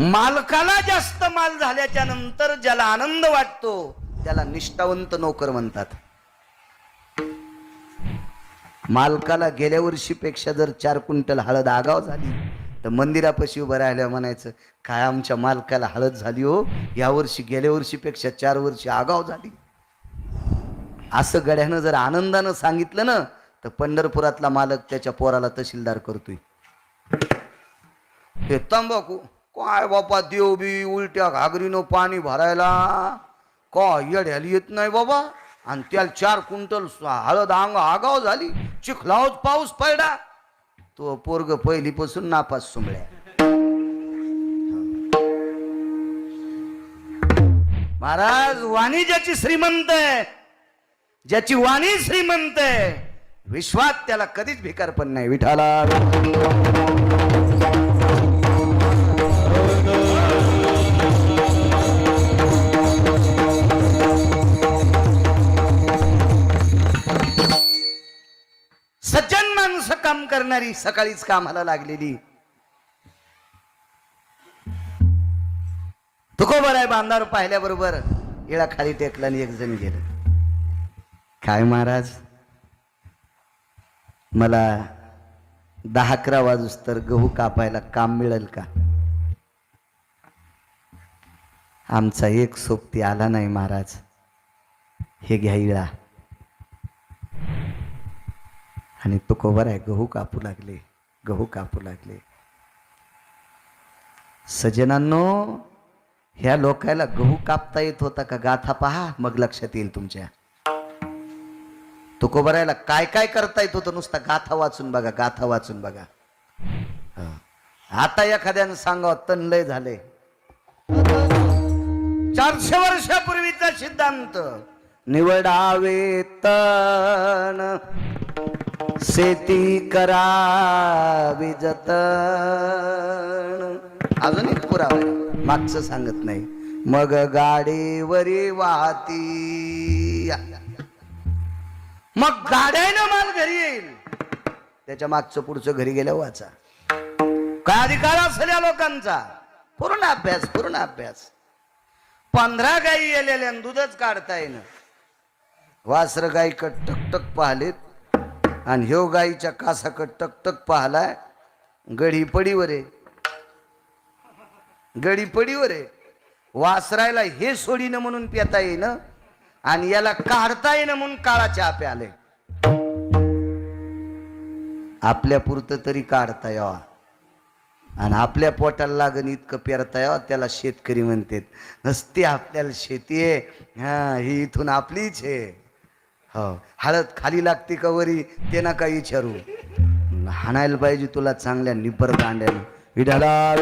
मालकाला जास्त माल झाल्याच्यानंतर ज्याला आनंद वाटतो त्याला निष्ठावंत नोकर म्हणतात. मालकाला गेल्या वर्षीपेक्षा जर चार क्विंटल हळद आगाव झाली तर मंदिरापाशी उभं राहिल्या म्हणायचं काय आमच्या मालकाला हळद झाली हो? या वर्षी गेल्या वर्षीपेक्षा चार वर्षी आगाव झाली. असं गड्यानं जर आनंदानं सांगितलं ना तर पंढरपुरातला मालक त्याच्या पोराला तहसीलदार करतोय. हे तंबाखू काय बापा देव बी उलट्या घागरीनं पाणी भरायला. का येड्याला येत नाही बाबा? आणि त्याला चार क्विंटल हळद अंग आगाव झाली. चिखलावच पाऊस पडला. तो पोरग पहिलीपासून नापास सुंबळ्या महाराज वाणी ज्याची श्रीमंत आहे ज्याची वाणी श्रीमंत आहे विश्वात त्याला कधीच भिकार पण नाही. विठाला माणसं काम करणारी सकाळीच कामाला लागलेली. तुकोबर आहे बांधावर पाहिल्याबरोबर. इळा खाली टेकला आणि एक जण गेलं. काय महाराज? मला दहा अकरा वाजूस तर गहू कापायला काम मिळेल का? आमचा एक सोबती आला नाही महाराज. हे घ्या इळा. आणि तुकोबर आहे गहू कापू लागले गहू कापू लागले. सजनांनो ह्या लोकायला गहू कापता येत होता का? गाथा पहा मग लक्षात येईल तुमच्या. तुकोबरायला काय काय करता येत होतं? नुसता गाथा वाचून बघा गाथा वाचून बघा. आता एखाद्यानं सांगाव तनलय झाले. चारशे वर्षापूर्वीचा सिद्धांत निवडावे तन. शेती करावी जतन. अजून एक पुरावा आहे. मागचं सांगत नाही. मग गाडीवरी वाहती. मग गाड्यानं माल घरी येईल. त्याच्या मागचं पुढचं घरी गेल्या वाचा. काय अधिकार असेल या लोकांचा? पूर्ण अभ्यास पूर्ण अभ्यास. पंधरा गायी येलेल्या दूधच काढता येणं वासर गायीकड टकटक पाहलेत. आणि ह्यो गाईच्या कासाकड टकटक पाहलाय गडी पडीवर. आहे गडी पडीवर. आहे वासरायला हे सोडीनं म्हणून पिता येईन आणि याला काढता येईन म्हणून काळा चहा आले. आपल्या पुरतं तरी काढता यावा. आणि आपल्या पोटाला लागण इतकं पेरता यावं त्याला शेतकरी म्हणतात नसते आपल्याला शेती आहे. हा ही इथून आपलीच आहे. हो. हळद खाली लागते का वरी? ते काही विचारू. हाणायला पाहिजे तुला चांगल्या निब्बर कांड्यानं विडाला